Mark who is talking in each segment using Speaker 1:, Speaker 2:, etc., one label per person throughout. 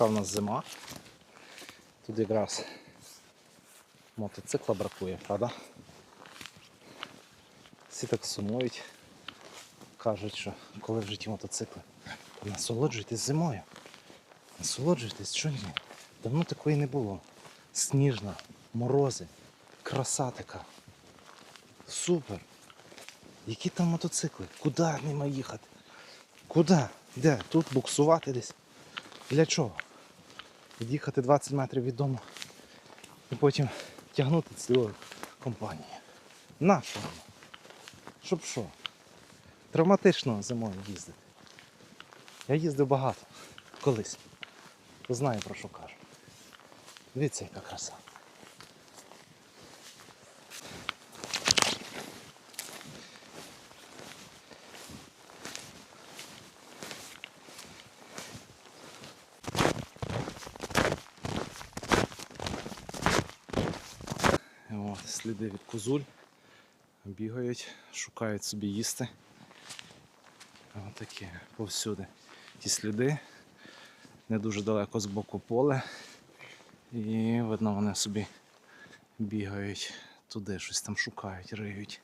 Speaker 1: така в нас зима. Тут якраз мотоцикла бракує, правда? Всі так сумують. Кажуть, що коли в житті мотоцикли. Та Насолоджуйтесь зимою. Насолоджуйтесь, що ні? Давно такої не було. Сніжна, морози, краса така. Супер. Які там мотоцикли? Куди нема їхати? Куди? Де? Тут буксувати десь? Для чого? Від'їхати 20 метрів від дому і потім тягнути цілу компанію. На що? Щоб що? Травматично зимою їздити. Я їздив багато колись. Знаю про що кажу. Дивіться, яка краса. От, сліди від козуль. Бігають, шукають собі їсти. Ось такі повсюди. Ті сліди. Не дуже далеко з боку поле. І видно, вони собі бігають туди, щось там шукають, риють.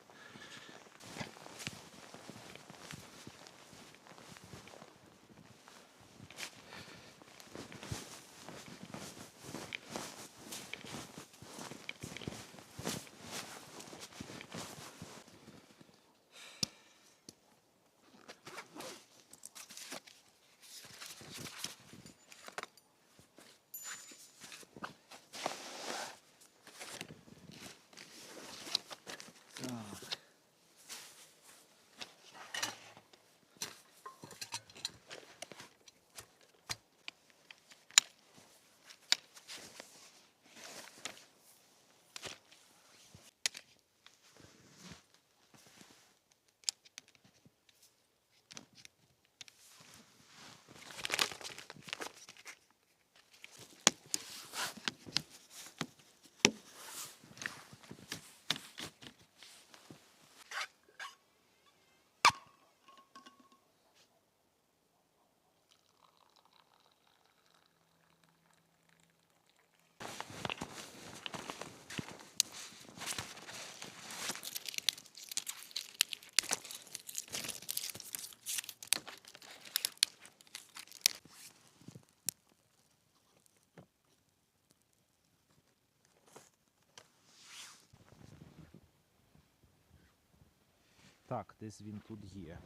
Speaker 1: Так, десь він тут є.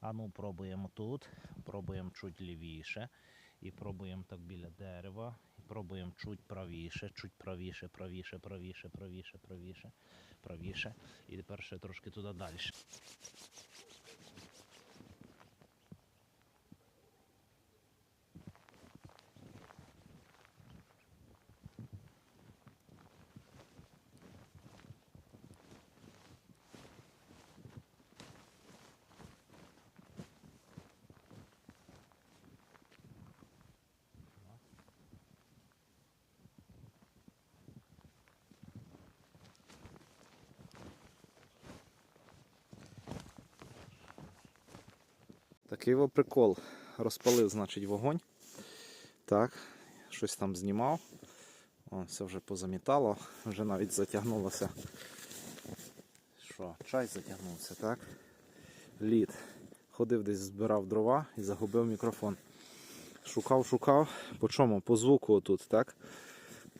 Speaker 1: А ну пробуємо тут, пробуємо чуть лівіше, і пробуємо так біля дерева, і пробуємо чуть правіше, чуть правіше, правіше, правіше, правіше, правіше, правіше. І тепер ще трошки туди далі. Такий прикол. Розпалив, значить, вогонь. Так, щось там знімав. О, все вже позамітало, вже навіть затягнулося. Що, чай затягнувся, так? Лід. Ходив десь, збирав дрова і загубив мікрофон. Шукав, шукав. По чому? По звуку отут, так?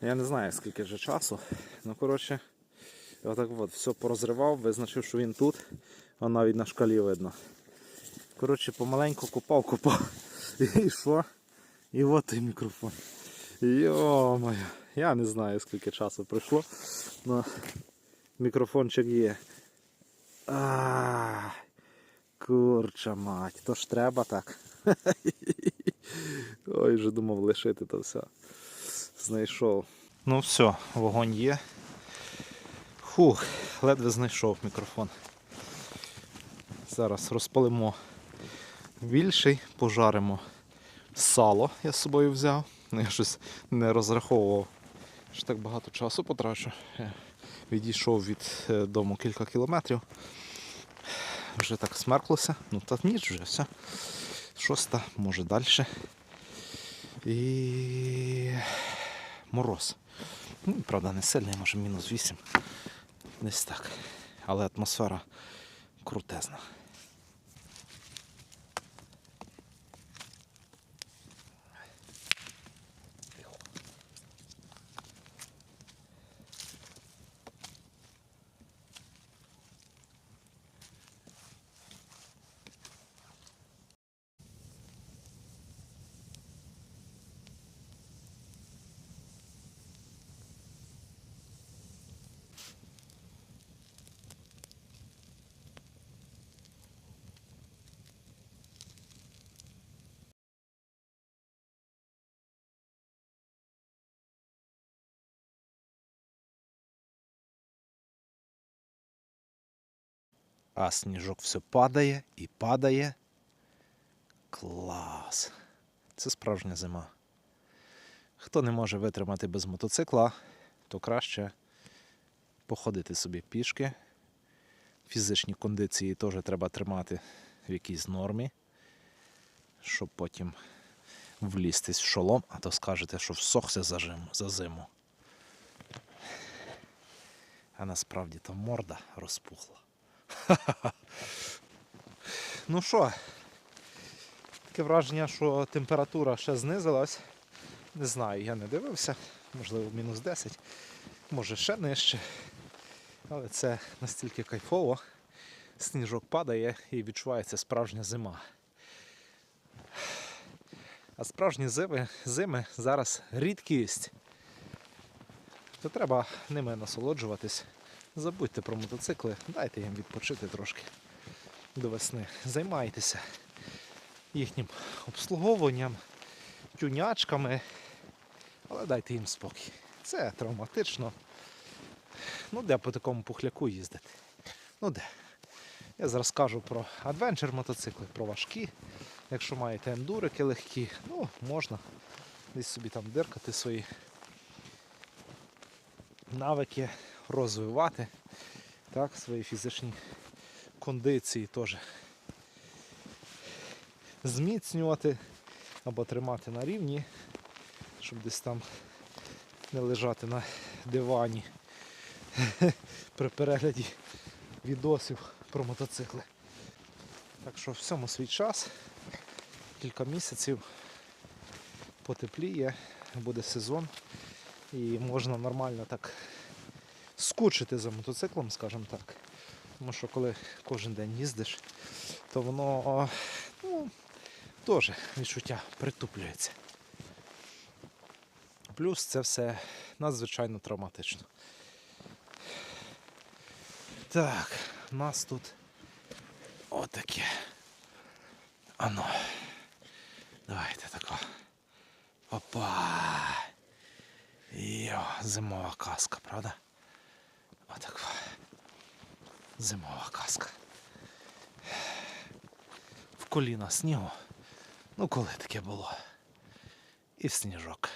Speaker 1: Я не знаю скільки вже часу. Ну, коротше, отак от все порозривав, визначив, що він тут, а навіть на шкалі видно. Коротше, помаленьку копав, копав. І що? І от той мікрофон. Йо-моє. Я не знаю скільки часу пройшло. але мікрофончик є. А, курча мать, то ж треба так. Ой, вже думав лишити то все. Знайшов. Ну все, вогонь є. Фух, ледве знайшов мікрофон. Зараз розпалимо більший, пожаримо сало, я з собою взяв. Ну, Я щось не розраховував, що так багато часу потрачу. Я відійшов від е, дому кілька кілометрів. Вже так смерклося. Ну та ніч вже все. Шоста, може далі. І мороз. Ну, правда, не сильний, може мінус 8. Десь так. Але атмосфера крутезна. А сніжок все падає і падає. Клас. Це справжня зима. Хто не може витримати без мотоцикла, то краще походити собі пішки. Фізичні кондиції теж треба тримати в якійсь нормі, щоб потім влізтись в шолом, а то скажете, що всохся за, жим, за зиму. А насправді то морда розпухла. Ну що, таке враження, що температура ще знизилась. Не знаю, я не дивився, можливо, мінус 10, може ще нижче. Але це настільки кайфово. Сніжок падає і відчувається справжня зима. А справжні зими, зими зараз рідкість. То треба ними насолоджуватись. Забудьте про мотоцикли, дайте їм відпочити трошки до весни. Займайтеся їхнім обслуговуванням, тюнячками, але дайте їм спокій. Це травматично. Ну, де по такому пухляку їздити? Ну де? Я зараз кажу про адвенчер мотоцикли, про важкі. Якщо маєте ендурики легкі, ну, можна десь собі там диркати свої навики розвивати. Так, свої фізичні кондиції теж зміцнювати або тримати на рівні, щоб десь там не лежати на дивані при перегляді відосів про мотоцикли. Так що всьому свій час, кілька місяців потепліє, буде сезон і можна нормально так скучити за мотоциклом, скажімо так. Тому що коли кожен день їздиш, то воно ну, теж відчуття притуплюється. Плюс це все надзвичайно травматично. Так, у нас тут отаке. Ано. Давайте тако. Опа. Зимова каска, правда? Отак. Зимова каска. В коліна снігу. Ну коли таке було? І сніжок.